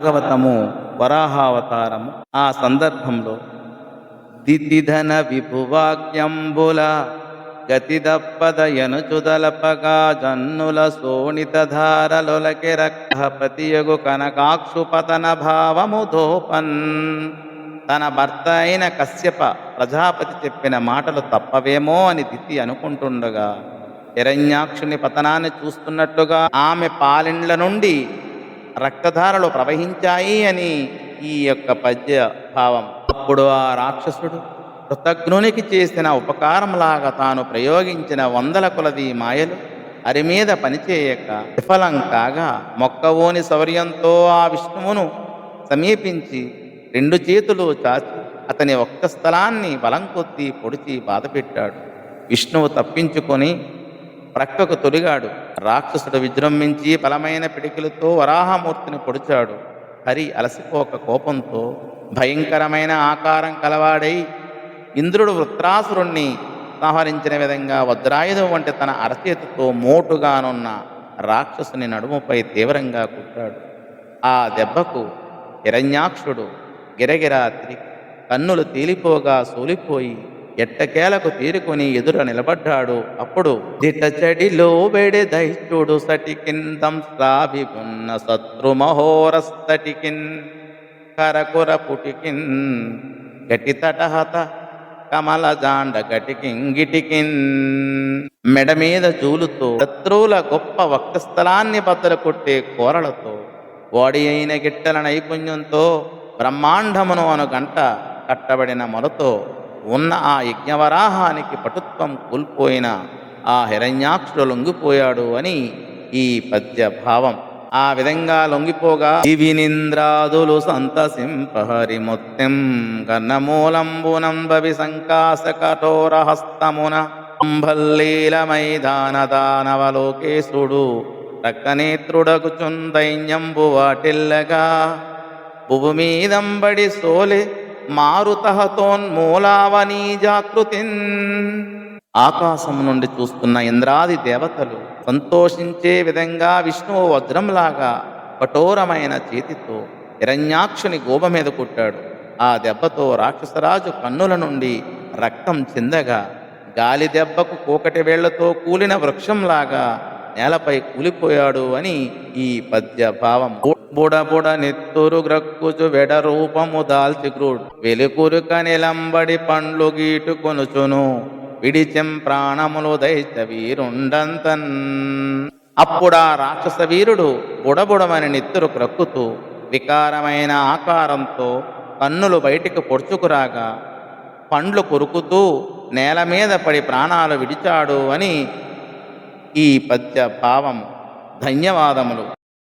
భాగవతము వరాహావతారము. ఆ సందర్భంలో దితిధన విభువాక్యంబుల గతిదప్పదయనుచుదలపగా జన్నుల శోణిత ధారలొలకి రక్తపతియగు కనకాక్షు పతన భావము దోపన్ తన భర్త అయిన కశ్యప ప్రజాపతి చెప్పిన మాటలు తప్పవేమో అని దితి అనుకుంటుండగా హిరణ్యాక్షుని పతనాన్ని చూస్తున్నట్టుగా ఆమె పాలిండ్ల నుండి రక్తధారలు ప్రవహించాయి అని ఈ యొక్క పద్య భావం అప్పుడు ఆ రాక్షసుడు కృతజ్ఞునికి చేసిన ఉపకారంలాగా తాను ప్రయోగించిన వందల కొలది మాయలు అరి మీద పనిచేయక విఫలం కాగా మొక్కవోని శౌర్యంతో ఆ విష్ణువును సమీపించి రెండు చేతులు చాచి అతని ఒక్క స్థలాన్ని బలం కొద్దీ పొడిచి బాధపెట్టాడు. విష్ణువు తప్పించుకొని ప్రక్కకు తొలిగాడు. రాక్షసుడు విజృంభించి బలమైన పిడికిలతో వరాహమూర్తిని పొడిచాడు. హరి అలసిపోక కోపంతో భయంకరమైన ఆకారం కలవాడై ఇంద్రుడు వృత్రాసురుణ్ణి సంహరించిన విధంగా వజ్రాయుధం వంటి తన అరచేతితో మోటుగానున్న రాక్షసుని నడుముపై తీవ్రంగా కుట్టాడు. ఆ దెబ్బకు హిరణ్యాక్షుడు గిరగిరా తిరిగి కన్నులు తేలిపోగా సోలిపోయి ఎట్టకేలకు తీరుకుని ఎదుర నిలబడ్డాడు. అప్పుడు దిటచడిలో వెడి దైత్యుడు సటికిన్ దంశ్రాభిపున్న శత్రుమహోరస్తటికిన్ కరకుర పుటికిన్ గటి తటహత కమల జాండ గటికిన్ మెడ మీద జూలుతో శత్రువుల గొప్ప వక్షస్థలాన్ని బద్దలు కొట్టే కోరలతో వాడి అయిన గిట్టల నైపుణ్యంతో బ్రహ్మాండమును అను గంట కట్టబడిన మొలతో ఉన్న ఆ యజ్ఞవరాహానికి పటుత్వం కోల్పోయిన ఆ హిరణ్యాక్షుడు లొంగిపోయాడు అని ఈ పద్య భావం ఆ విధంగా లొంగిపోగా దివినింద్రాదులు సంతసింపహరి మొత్తం కర్ణమూలంబునంబవి సంకాస కఠోర హస్తమున మైదాన దానవలోకేశుడు రక్కనేత్రుడకు చుందైన్యంబు వాటిల్లగా భువు సోలే మారుతహతోన్మూలావనీ జాగృతిన్ ఆకాశం నుండి చూస్తున్న ఇంద్రాది దేవతలు సంతోషించే విధంగా విష్ణువు వజ్రంలాగా కఠోరమైన చేతితో హిరణ్యాక్షుని గోబ మీద కొట్టాడు. ఆ దెబ్బతో రాక్షసరాజు కన్నుల నుండి రక్తం చిందగా గాలి దెబ్బకు కూకటి వేళ్ళతో కూలిన వృక్షంలాగా నేలపై కూలిపోయాడు అని ఈ పద్య భావం బుడ బుడ నెత్తురు గ్రక్కుచు వెడ రూపము దాల్చి క్రూడ్. వెలుకురుక నిలంబడి పండ్లు గీటు కొనుచును. విడిచెం ప్రాణములు దైత్య వీరుండంతన్. అప్పుడా రాక్షస వీరుడు బుడబుడమని నెత్తురు క్రక్కుతూ వికారమైన ఆకారంతో కన్నులు బయటికి పొడుచుకురాగా పండ్లు కొరుకుతూ నేల మీద పడి ప్రాణాలు విడిచాడు అని ఈ పద్య భావం ధన్యవాదములు.